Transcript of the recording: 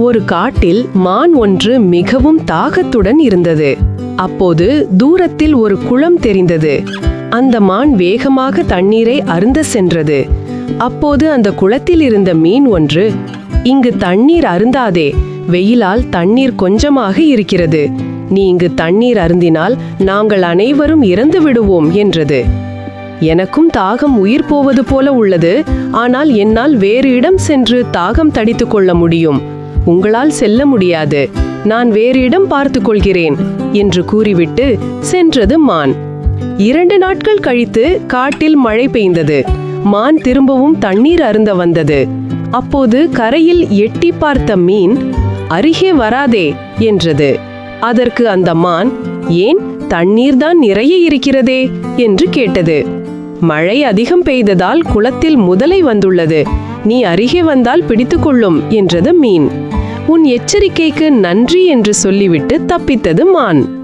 ஒரு காட்டில் மான் ஒன்று மிகவும் தாகத்துடன் இருந்தது. அப்போது தூரத்தில் ஒரு குளம் தெரிந்தது. அந்த மான் வேகமாக தண்ணீரை அருந்த சென்றது. அப்போது அந்த குளத்தில் இருந்த மீன் ஒன்று இங்கு தண்ணீர் அருந்தாதே வெயிலால் தண்ணீர் கொஞ்சமாக இருக்கிறது. நீ இங்கு தண்ணீர் அருந்தினால் நாங்கள் அனைவரும் இறந்து விடுவோம் என்றது. எனக்கும் தாகம் உயிர் போவது போல உள்ளது. ஆனால் என்னால் வேறு இடம் சென்று தாகம் தடித்துக் கொள்ள முடியும். உங்களால் செல்ல முடியாது. நான் வேறு இடம் பார்த்து கொள்கிறேன் என்று கூறிவிட்டு சென்றது மான். இரண்டு நாட்கள் கழித்து காட்டில் மழை பெய்ந்தது. மான் திரும்பவும் தண்ணீர் அருந்த வந்தது. அப்போது கரையில் எட்டி பார்த்த மீன் அருகே வராதே என்றது. அதற்கு அந்த மான் ஏன் தண்ணீர்தான் நிறைய இருக்கிறதே என்று கேட்டது. மழை அதிகம் பெய்ததால் குளத்தில் முதலை வந்துள்ளது. நீ அருகே வந்தால் பிடித்துக்கொள்ளும் என்றது மீன். உன் எச்சரிக்கைக்கு நன்றி என்று சொல்லிவிட்டு தப்பித்தது மான்.